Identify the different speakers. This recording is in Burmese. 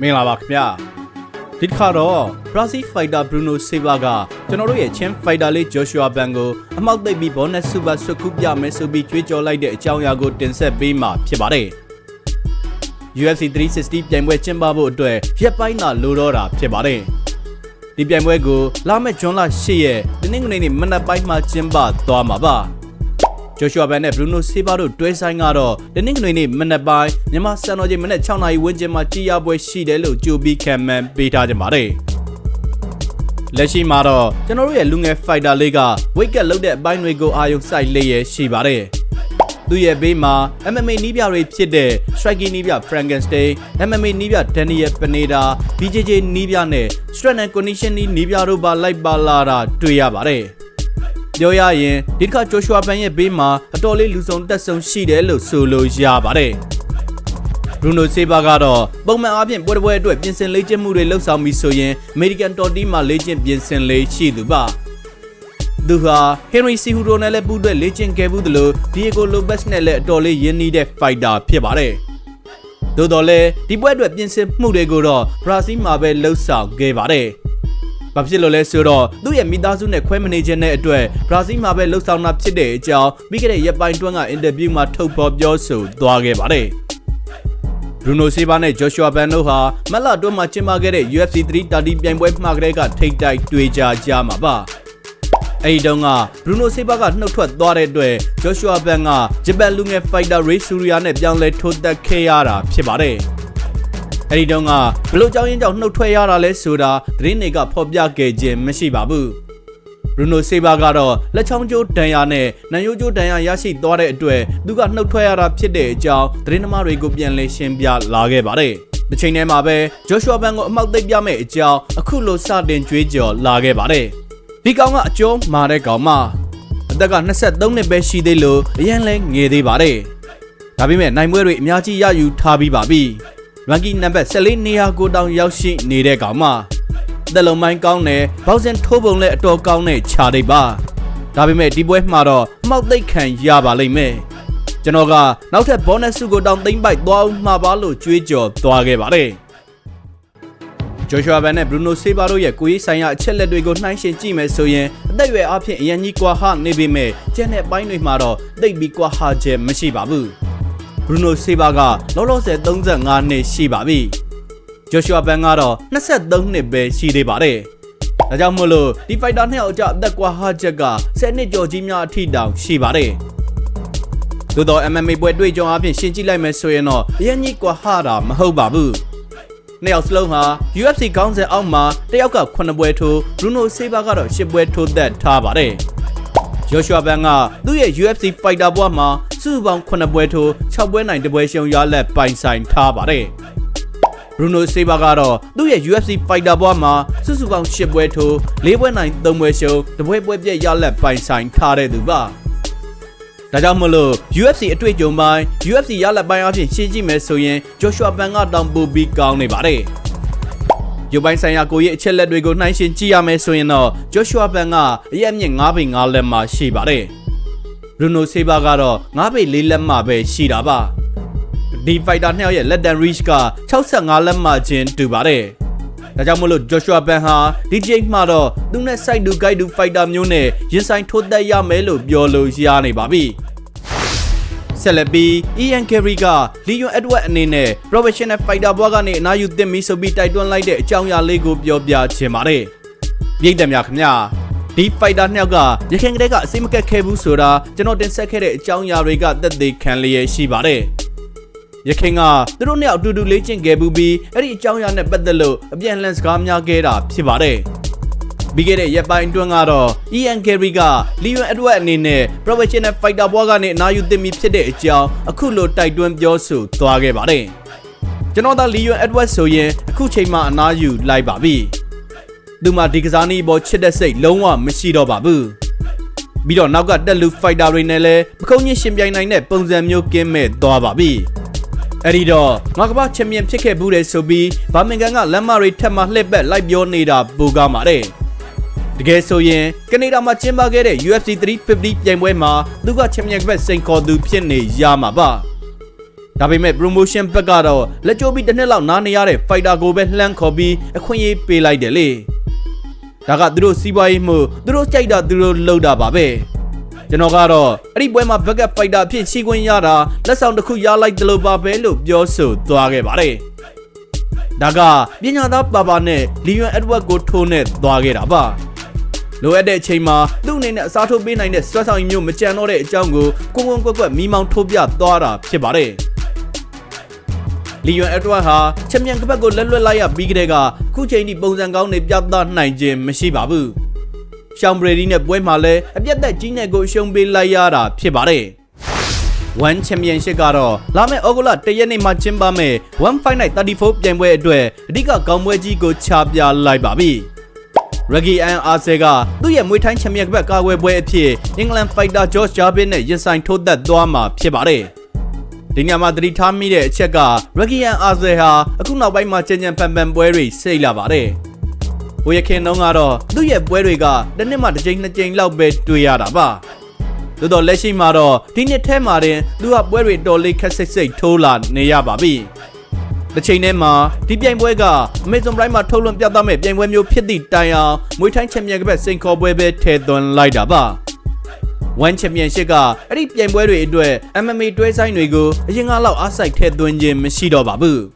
Speaker 1: မင်္ဂလာပါခင်ဗျာဒီတစ်ခါတော့ Brazil Fighter Bruno Silva ကကျွန်တော်တို့ရဲ့ Champ Fighter လေး Joshua Ban ကိုအမောက်သိပ်ပြီး bonus super ဆွတ်ကူးပြမယ်ဆိုပြီးကြွေးကြော်လိုက်တဲ့အကြောင်းအရာကိုတင်ဆက်ပေးမှာဖြစ်ပါတယ် UFC 360ပြိုင်ပွဲကျင်းပဖို့အတွက်ရက်ပိုင်းသာလိုတော့တာဖြစ်ပါတယ်ဒီပြိုင်ပွဲကိုလာမယ့်ဇွန်လ10ရက်တနင်္ဂနွေနေ့မနက်ပိုင်းမှာကျင်းပသွားမှာပါ ဂျိုရှွာဘန်နဲ့ဘရူနိုဆေးဘာတို့တွဲဆိုင်ကတော့တနင်္ဂနွေနေ့မနက်ပိုင်းမြန်မာစံတော်ချိန်မနက်6နာရီဝန်းကျင်မှာကြည်ရပွဲရှိတယ်လို့ကြိုပြီးခံမှန်းပေးထားကြပါတယ်။လက်ရှိမှာတော့ကျွန်တော်တို့ရဲ့လူငယ်ဖိုက်တာလေးကဝိတ်ကက်လုတ်တဲ့အပိုင်းတွေကိုအာရုံစိုက်လျက်ရှိပါတယ်။သူ့ရဲ့ဘေးမှာ MMA နီးပြတွေဖြစ်တဲ့ Striking နီးပြ Frankenstein, MMA နီးပြ Daniel Pineda, BJJ နီးပြနဲ့ Strength and Conditioning နီးပြတို့ပါလိုက်ပါလာတာတွေ့ရပါတယ်။ ပြောရရင်ဒီတစ်ခါဂျိုရှွာဘန်ရဲ့ဘေးမှာအတော်လေးလူဆောင်တက်ဆုံရှိတယ်လို့ဆိုလို့ရပါတယ်။ဘရူနိုဆေးဘာကတော့ပုံမှန်အားဖြင့်ပွဲတစ်ပွဲအတွက်ပြင်ဆင်လေ့ကျင့်မှုတွေလှုပ်ဆောင်ပြီးဆိုရင်အမေရိကန်တော်တီမှာလေ့ကျင့်ပြင်ဆင်လေးရှိသူပါ။သူဟာဟင်ရီစီဟူရိုနဲ့လည်းပူးတွဲလေ့ကျင့်ခဲ့ဘူးသလိုဒီယိုကိုလိုဘက်စ်နဲ့လည်းအတော်လေးရင်းနှီးတဲ့ဖိုက်တာဖြစ်ပါတယ်။သို့တော်လည်းဒီပွဲအတွက်ပြင်ဆင်မှုတွေကိုတော့ဘရာဇီးမှာပဲလှုပ်ဆောင်ခဲ့ပါတယ်။ ဘာဖြစ်လို့လဲဆိုတော့သူ့ရဲ့မိသားစုနဲ့ခွဲမနေခြင်းတဲ့အတွက်ဘရာဇီးမှာပဲလှုပ်ဆောင်တာဖြစ်တဲ့အကြောင်းပြီးခဲ့တဲ့ရက်ပိုင်းတွင်းကအင်တာဗျူးမှာထုတ်ဖော်ပြောဆိုသွားခဲ့ပါတယ်ဘရူနိုဆေးဘာနဲ့ဂျိုရှွာဘန်တို့ဟာမက်လာတွင်းမှာကျင်းပခဲ့တဲ့ UFC 330ပြိုင်ပွဲမှာကလေးကထိတ်တိုက်တွေ့ကြကြမှာပါအဲ့ဒီတုန်းကဘရူနိုဆေးဘာကနှုတ်ထွက်သွားတဲ့အတွက်ဂျိုရှွာဘန်ကဂျပန်လူငယ်ဖိုက်တာရေးဆူရီယာနဲ့ပြောင်းလဲထိုးသက်ခဲ့ရတာဖြစ်ပါတယ် အဲ့ဒီတုန်းကဘလို့ကြောင်းရင်ကြောင့်နှုတ်ထွက်ရတာလဲဆိုတာသတင်းတွေကဖော်ပြခဲ့ခြင်းမရှိပါဘူးဘရူနိုဆေးဘာကတော့လက်ချောင်းကျိုးဒဏ်ရာနဲ့နံရိုးကျိုးဒဏ်ရာရရှိသွားတဲ့အတွက်သူကနှုတ်ထွက်ရတာဖြစ်တဲ့အကြောင်းသတင်းသမားတွေကိုပြန်လည်ရှင်းပြလာခဲ့ပါတယ်။ဒီချိန်ထဲမှာပဲဂျိုရှွာဘန်ကိုအမောက်သိပ်ပြမဲ့အကြောင်းအခုလိုစတင်ကြွေးကြော်လာခဲ့ပါတယ်။ဒီကောင်ကအကျုံးမာတဲ့ကောင်မအသက်က23နှစ်ပဲရှိသေးလို့အရင်လဲငယ်သေးပါတယ်။ဒါပေမဲ့နိုင်ပွဲတွေအများကြီးရယူထားပြီးပါပြီ။ ရန်ကီနံပါတ်14နေရာကိုတောင်ရောက်ရှိနေတဲ့ကောင်မသက်လုံးမိုင်းကောင်းတယ်ဘောက်စင်ထိုးပုံလည်းအတော်ကောင်းတဲ့ခြာဒိတ်ပါဒါပေမဲ့ဒီပွဲမှာတော့အမောက်သိပ်ခံရပါလိမ့်မယ်ကျွန်တော်ကနောက်ထပ်ဘောနက်စုကိုတောင်သိမ့်ပိုက်သွားအောင်မှာပါလို့ကြွေးကြော်သွားခဲ့ပါတယ်ဂျိုရှွာဘန်နဲ့ဘရူနိုဆေးဘာတို့ရဲ့ကိုရေးဆိုင်ရာအချက်လက်တွေကိုနှိုင်းယှဉ်ကြည့်မယ်ဆိုရင်အသက်အရွယ်အပြင်အရင်ကြီးကွာဟနေပေမဲ့ကျန်တဲ့ပိုင်းတွေမှာတော့သိပ်ပြီးကွာဟချက်မရှိပါဘူး ဘရူနိုဆေးဘာကလောလောဆယ်35နှစ်ရှိပါပြီဂျိုရှွာဘန်ကတော့23နှစ်ပဲရှိသေးပါတယ်။ဒါကြောင့်မို့လို့ဒီဖိုက်တာနှစ်ယောက်အကြအသက်ကွာဟချက်က10နှစ်ကျော်ကြီးများအထိတောင်ရှိပါတယ်။သို့တော့ MMA ပွဲတွေ့ကြုံအဖြစ်ရှင်းကြည့်လိုက်မယ်ဆိုရင်တော့အရင်ကြီးကွာဟတာမဟုတ်ပါဘူး။နှစ်ယောက်စလုံးဟာ UFC ခေါင်းစဉ်အောက်မှာတယောက်က9ပွဲထိုးဘရူနိုဆေးဘာကတော့10ပွဲထိုးသက်ထားပါတယ်။ ဂျိုရှွာဘန်ကသူ့ရဲ့ UFC fighter ဘွားမှာစုစုပေါင်း9ပွဲထိုး6ပွဲနိုင်တပွဲရှုံရလက်ပိုင်ဆိုင်ထားပါတယ်။ဘရူနိုဆေးဘာကတော့သူ့ရဲ့ UFC fighter ဘွားမှာစုစုပေါင်း10ပွဲထိုး၄ပွဲနိုင်3ပွဲရှုံးတပွဲပွဲပြည့်ရလက်ပိုင်ဆိုင်ထားတဲ့သူပါဒါကြောင့်မလို့ UFC အတွေ့အကြုံပိုင်း UFC ရလက်ပိုင်းအဖြစ်ရှင်းကြည့်မယ်ဆိုရင် Joshua Ban ကတောင်ပူပြီးကောင်းနေပါတယ် ရုပ်ပိုင်းဆိုင်ရာကိုရဲ့အချက်လက်တွေကိုနှိုင်းယှဉ်ကြည့်ရမယ်ဆိုရင်တော့ Joshua Ban ကအရက်မြင့်9ပေ9လက်မှရှိပါတယ်။ Bruno Silva ကတော့9ပေ4လက်မှပဲရှိတာပါ။ဒီဖိုက်တာနှစ်ယောက်ရဲ့လက်တန် reach က65လက်မှချင်းတူပါတယ်။ဒါကြောင့်မလို့ Joshua Ban ဟာဒီချိန်မှာတော့သူနဲ့ side to guide to fighter မျိုးနဲ့ရင်ဆိုင်ထိုးသက်ရမယ်လို့ပြောလို့ရနေပါပြီ။ ဆက်လက်ပြီး Ian Carey က Leon Edward အနေနဲ့ professional fighter ဘွားကနေအနားယူသင့်ပြီဆိုပြီးတိုက်တွန်းလိုက်တဲ့အကြောင်းအရာလေးကိုပြောပြချင်ပါတယ်။ပြည်သက်များခင်ဗျာဒီဖိုက်တာနှစ်ယောက်ကရခိုင်ကလေးကအစိမကက်ခဲ့ဘူးဆိုတာကျွန်တော်တင်ဆက်ခဲ့တဲ့အကြောင်းအရာတွေကသက်သေခံလျက်ရှိပါတယ်။ရခင်ကသူတို့နဲ့အတူတူလေ့ကျင့်ခဲ့ဘူးပြီးအဲ့ဒီအကြောင်းအရာနဲ့ပတ်သက်လို့အပြန်လှန်စကားများခဲ့တာဖြစ်ပါတယ် ပြီးခဲ့တဲ့ရက်ပိုင်းအတွင်းကတော့ Ian Carey က Leon Edward အနေနဲ့ professional fighter ဘွားကနေအနာယူသင့်ပြီဖြစ်တဲ့အကြောင်းအခုလိုတိုက်တွန်းပြောဆိုသွားခဲ့ပါတယ်ကျွန်တော်သာ Leon Edward ဆိုရင်အခုချိန်မှအနာယူလိုက်ပါပြီသူမှဒီကစားနည်းပေါ်ချစ်တဲ့စိတ်လုံးဝမရှိတော့ပါဘူးပြီးတော့နောက်ကတက်လူ fighter တွေနဲ့လည်းပခုံးကြီးရှင်ပြိုင်နိုင်တဲ့ပုံစံမျိုးကင်းမဲ့သွားပါပြီအဲ့ဒီတော့ငါကမ္ဘာချန်ပီယံဖြစ်ခဲ့ဘူးတဲ့ဆိုပြီးဘာမင်ကန်ကလမ်းမတွေထက်မှလှည့်ပက်လိုက်ပြောနေတာပူကားပါတယ် တကယ်ဆိုရင်ကနေဒါမှာကျင်းပခဲ့တဲ့ UFC 350ပြိုင်ပွဲမှာသူကချန်ပီယံဘက်စိန်ခေါ်သူဖြစ်နေရမှာပါဒါပေမဲ့ promotion ဘက်ကတော့လက်ကျိုးပြီးတစ်နှစ်လောက်နားနေရတဲ့ fighter ကိုပဲလှမ်းခေါ်ပြီးအခွင့်အရေးပေးလိုက်တယ်လေဒါကသူတို့စီးပွားရေးမှုသူတို့ကြိုက်တာသူတို့လုပ်တာပါပဲကျွန်တော်ကတော့အဲ့ဒီပွဲမှာ backup fighter အဖြစ်ရှိခွင့်ရတာလက်ဆောင်တစ်ခုရလိုက်တယ်လို့ပါပဲလို့ပြောဆိုသွားခဲ့ပါတယ်ဒါကပညာသားပါပါနဲ့လီယွန်အက်ဒဝတ်ကိုထိုးနဲ့သွားခဲ့တာပါ လိုအပ်တဲ့အချိန်မှာသူ့အနေနဲ့အစားထိုးပေးနိုင်တဲ့ဆွဲဆောင်ရည်မျိုးမကြံတော့တဲ့အကြောင်းကိုကိုကုန်းကွက်ကွက်မီးမောင်းထိုးပြသွားတာဖြစ်ပါတယ်လီယွန်အက်ဒဝတ်ဟာချန်ပီယံကပတ်ကိုလက်လွတ်လိုက်ရပြီးကတည်းကအခုချိန်ထိပုံစံကောင်းတွေပြသနိုင်ခြင်းမရှိပါဘူးရှောင်းဘရဒီနဲ့ပွဲမှာလည်းအပြတ်သက်ကြီးနဲ့ကိုရှုံးပေးလိုက်ရတာဖြစ်ပါတယ်1 Championship ကတော့လာမယ့်ဩဂုတ်လ၁ရက်နေ့မှာကျင်းပမယ့်1 Fight Night 34ပြိုင်ပွဲအတွက်အဓိကကောင်းပွဲကြီးကိုချပြလိုက်ပါပြီ။ Reggie Ann Arce ကသူ့ရဲ့မွေးထိုင်းချန်ပီယံကပတ်ကာကွယ်ပွဲအဖြစ် England Fighter George Jarbin နဲ့ရင်ဆိုင်ထိုးသက်သွားမှာဖြစ်ပါတယ်။ဒီညမှာသတိထားမိတဲ့အချက်က Reggie Ann Arce ဟာအခုနောက်ပိုင်းမှာကြင်ကြံပန်ပန်ပွဲတွေစိတ်လာပါတယ်။ဟိုရခင်တုန်းကတော့သူ့ရဲ့ပွဲတွေကတစ်နှစ်မှတစ်ကြိမ်နှစ်ကြိမ်လောက်ပဲတွေ့ရတာပါ။သို့တော့လက်ရှိမှာတော့ဒီနှစ်ထဲမှာတင်သူကပွဲတွေတော်လေးခက်စိတ်စိတ်ထိုးလာနေရပါပြီ။ တစ်ချိန်တည်းမှာဒီပြိုင်ပွဲက Amazon Prime မှာထုတ်လွှင့်ပြသမဲ့ပြိုင်ပွဲမျိုးဖြစ်သည့်တိုင်အောင်မွေးထိုင်းချန်ပီယံကပတ်စိန်ခေါ်ပွဲပဲထည့်သွင်းလိုက်တာပါ။ One Championship ကအဲ့ဒီပြိုင်ပွဲတွေအတွက် MMA တွဲဆိုင်တွေကိုအရင်ကလောက်အားစိုက်ထည့်သွင်းခြင်းမရှိတော့ပါဘူး။